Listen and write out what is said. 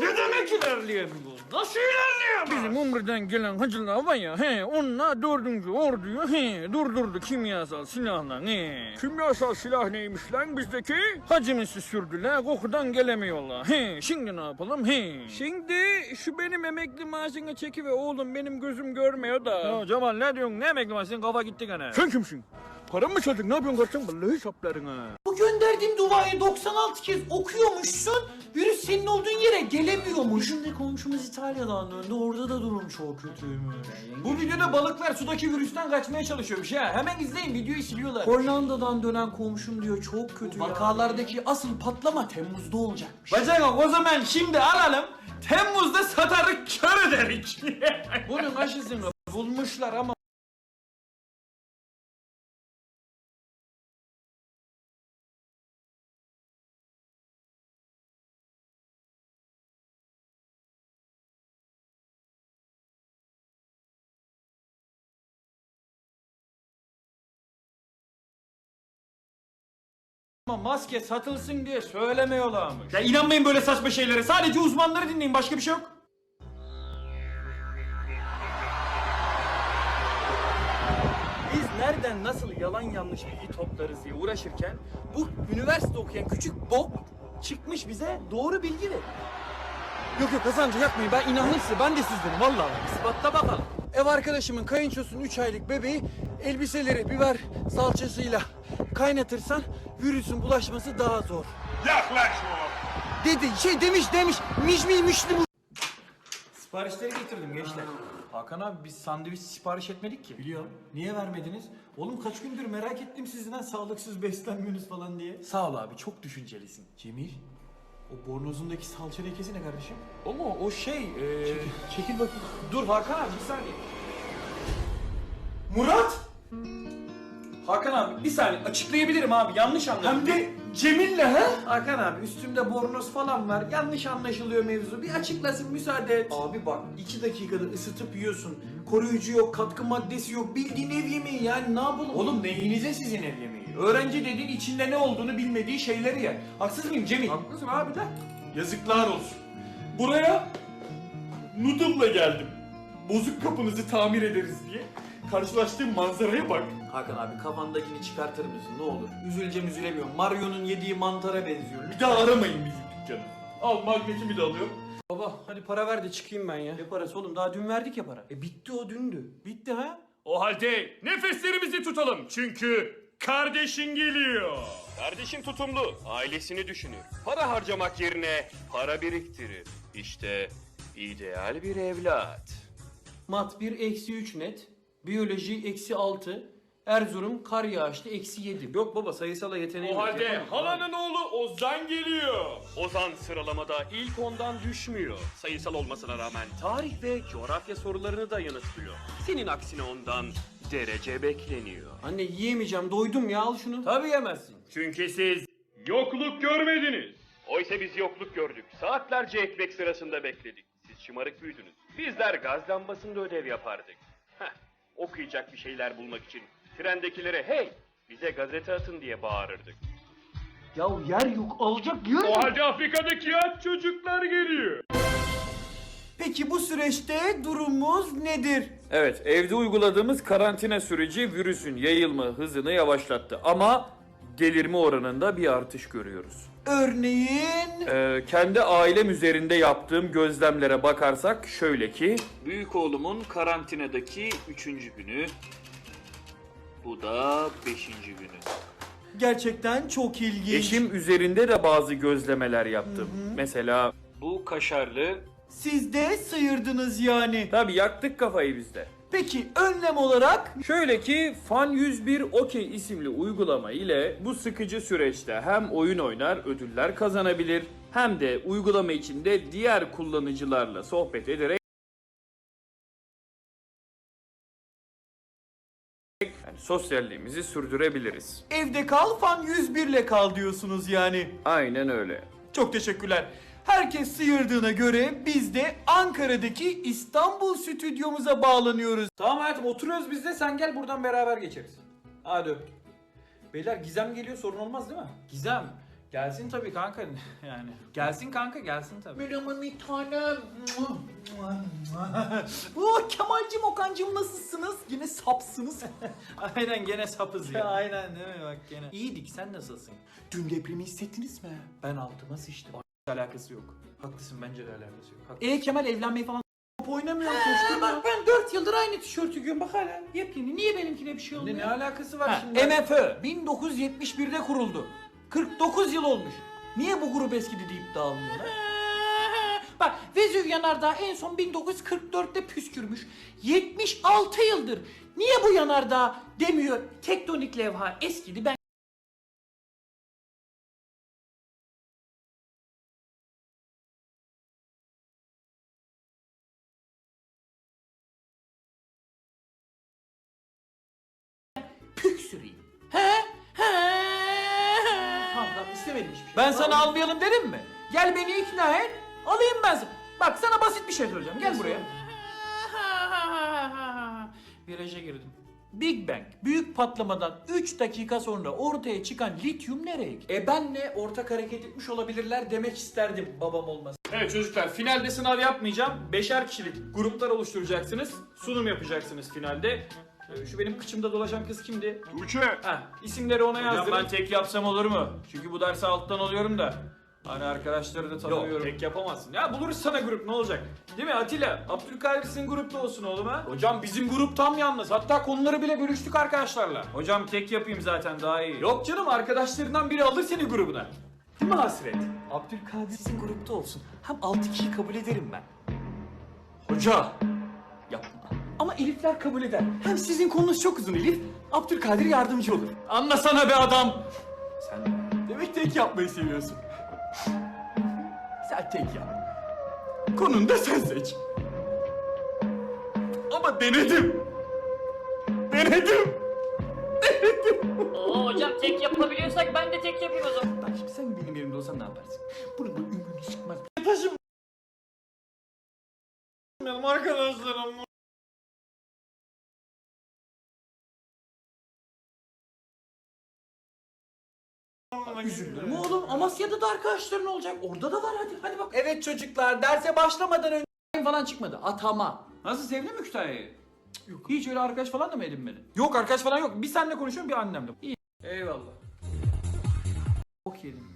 Ne demek ilerleyemiyor? Nasıl ilerleyemiyor? Bizim umreden gelen hacılar var ya, he, onlar dördüncü orduyu he, durdurdu kimyasal silahla. He. Kimyasal silah neymiş lan bizdeki? Hacımızı sürdüler, kokudan gelemiyorlar. He, şimdi ne yapalım? He. Şimdi şu benim emekli maaşını çeki ve oğlum benim gözüm görmüyor da. Ya Cemal ne diyorsun? Ne emekli maaşın? Kafa gitti gene. Sen kimsin? Param mı çaldın? Ne yapıyorsun kardeşim? Vallahi saplarına. Bu gönderdiğim duayı 96 kez okuyormuşsun. Virüs senin olduğun yere gelemiyormuş. Bizim de komşumuz İtalya'dan döndü. Orada da durum çok kötüymüş. Bu videoda balıklar sudaki virüsten kaçmaya çalışıyormuş ha. Hemen izleyin videoyu siliyorlar. Hollanda'dan dönen komşum diyor çok kötü Vakalardaki asıl patlama Temmuz'da olacakmış. Bacak o zaman şimdi alalım. Temmuz'da satarık kör ederik. Bunun aşısını bulmuşlar ama Ama maske satılsın diye söylemiyorlarmış. Ya inanmayın böyle saçma şeylere. Sadece uzmanları dinleyin. Başka bir şey yok. Biz nereden nasıl yalan yanlış bilgi toplarız diye uğraşırken bu üniversite okuyan küçük bok çıkmış bize doğru bilgi veriyor. Yok yok Hasan'cı yapmayın ben inandım size ben de sizdenim vallahi. İspatla bakalım. Ev arkadaşımın kayınçosunun 3 aylık bebeği elbiseleri biber salçasıyla kaynatırsan virüsün bulaşması daha zor. Yaklaşma. dedi şey demiş demiş miş mi mişli bu. Siparişleri getirdim gençler. Hakan abi biz sandviç sipariş etmedik ki. Biliyorum. Niye vermediniz? Oğlum kaç gündür merak ettim sizden sağlıksız beslenmiyorsunuz falan diye. Sağ ol abi çok düşüncelisin. Cemil. O bornozundaki salça lekesi ne kardeşim? O mu? O şey... Çekil, çekil bakayım. Dur Hakan abi bir saniye. Murat! Hakan abi bir saniye açıklayabilirim abi yanlış anladım. Hem de Cemil'le ha? Hakan abi üstümde bornoz falan var yanlış anlaşılıyor mevzu bir açıklasın müsaade et. Abi bak iki dakikada ısıtıp yiyorsun. Koruyucu yok katkı maddesi yok bildiğin ev yemeği yani ne yapalım? Oğlum neyinize sizin ev yemeği? Öğrenci dediğin içinde ne olduğunu bilmediği şeyleri yer. Haksız mıyım Cemil? Haklısın abi de. Yazıklar olsun. Buraya noodle'la geldim. Bozuk kapınızı tamir ederiz diye. Karşılaştığım manzaraya bak. Hakan abi kafandakini çıkartır mısın ne olur? Üzüleceğim üzülemiyorum. Mario'nun yediği mantara benziyor. Bir daha aramayın bizim dükkanı. Al magnetimi de alıyorum. Baba hadi para ver de çıkayım ben ya. Ne parası oğlum daha dün verdik ya para. E bitti o dündü. Bitti ha? O halde nefeslerimizi tutalım. Çünkü kardeşin geliyor. Kardeşim tutumlu, ailesini düşünür. Para harcamak yerine para biriktirir. İşte ideal bir evlat. Mat 1 eksi 3 net. Biyoloji eksi 6. Erzurum kar yağışlı eksi 7. Yok baba sayısala yeteneğim O halde halanın oğlu Ozan geliyor. Ozan sıralamada ilk ondan düşmüyor. Sayısal olmasına rağmen tarih ve coğrafya sorularını da yanıtlıyor. Senin aksine ondan derece bekleniyor. Anne yiyemeyeceğim doydum ya al şunu. Tabii yemezsin. Çünkü siz yokluk görmediniz. Oysa biz yokluk gördük. Saatlerce ekmek sırasında bekledik. Siz şımarık büyüdünüz. Bizler gaz lambasında ödev yapardık. Heh, okuyacak bir şeyler bulmak için trendekilere hey bize gazete atın diye bağırırdık. Ya yer yok alacak yer O halde Afrika'daki aç çocuklar geliyor. Peki bu süreçte durumumuz nedir? Evet evde uyguladığımız karantina süreci virüsün yayılma hızını yavaşlattı. Ama delirme oranında bir artış görüyoruz. Örneğin... Ee, kendi ailem üzerinde yaptığım gözlemlere bakarsak şöyle ki... Büyük oğlumun karantinadaki üçüncü günü. Bu da beşinci günü. Gerçekten çok ilginç. Eşim üzerinde de bazı gözlemeler yaptım. Mesela bu kaşarlı. Siz de sıyırdınız yani. Tabi yaktık kafayı bizde. Peki önlem olarak Şöyle ki Fan 101 OK isimli uygulama ile bu sıkıcı süreçte hem oyun oynar ödüller kazanabilir hem de uygulama içinde diğer kullanıcılarla sohbet ederek sosyalliğimizi sürdürebiliriz. Evde kal fan 101 ile kal diyorsunuz yani. Aynen öyle. Çok teşekkürler. Herkes sıyırdığına göre biz de Ankara'daki İstanbul stüdyomuza bağlanıyoruz. Tamam hayatım oturuyoruz biz de sen gel buradan beraber geçeriz. Hadi öptüm. Beyler Gizem geliyor sorun olmaz değil mi? Gizem. Gelsin tabii kanka yani. Gelsin kanka gelsin tabii. Merhaba bir tanem. oh, Kemal'cim Okan'cım nasılsınız? Yine sapsınız. Aynen gene sapız ya. Aynen değil mi bak gene. İyiydik sen nasılsın? Dün depremi hissettiniz mi? Ben altıma sıçtım. alakası yok. Haklısın bence de alakası yok. E Kemal evlenmeyi falan top oynamıyor Bak ben 4 yıldır aynı tişörtü giyiyorum bak hala yepyeni. Niye benimkine bir şey olmuyor? Ne, alakası var şimdi? MFÖ 1971'de kuruldu. 49 yıl olmuş. Niye bu grup eskidi deyip dağılmıyorlar? Bak Vezüv yanardağı en son 1944'te püskürmüş. 76 yıldır. Niye bu yanardağ demiyor? Tektonik levha eskidi ben püksüreyim. He? Tamam istemedim hiçbir şey. Ben sana almayalım dedim mi? Gel beni ikna et. Alayım ben sana. Bak sana basit bir şey söyleyeceğim. Gel buraya. Viraja girdim. Big Bang büyük patlamadan 3 dakika sonra ortaya çıkan lityum nereye gitti? E benle ortak hareket etmiş olabilirler demek isterdim babam olmasa. Evet çocuklar finalde sınav yapmayacağım. Beşer kişilik gruplar oluşturacaksınız. Sunum yapacaksınız finalde. Ee, Şu benim kıçımda dolaşan kız kimdi? Tuğçe. Ha, isimleri ona Hocam yazdırın. ben tek yapsam olur mu? Çünkü bu dersi alttan alıyorum da. Hani arkadaşları da tanıyorum. Yok tek yapamazsın. Ya buluruz sana grup ne olacak? Değil mi Atilla? Abdülkadir sizin grupta olsun oğlum ha? Hocam bizim grup tam yalnız. Hatta konuları bile bölüştük arkadaşlarla. Hocam tek yapayım zaten daha iyi. Yok canım arkadaşlarından biri alır seni grubuna. Değil mi Hasret? Abdülkadir sizin grupta olsun. Hem 6 kişi kabul ederim ben. Hoca. Ama Elifler kabul eder. Hem sizin konunuz çok uzun Elif. Abdülkadir yardımcı olur. Anlasana be adam. Sen demek tek yapmayı seviyorsun. Sen tek yap. Konunu da sen seç. Ama denedim. Denedim. Oo hocam tek yapabiliyorsak ben de tek yapayım o zaman. Bak şimdi sen Üzüldüm oğlum. Amasya'da da arkadaşların olacak. Orada da var hadi. Hadi bak. Evet çocuklar derse başlamadan önce falan çıkmadı. Atama. Nasıl sevdin mi Kütahya'yı? Yok. Hiç öyle arkadaş falan da mı edinmedin? Yok arkadaş falan yok. Bir seninle konuşuyorum bir annemle. İyi. Eyvallah. Bok yedim.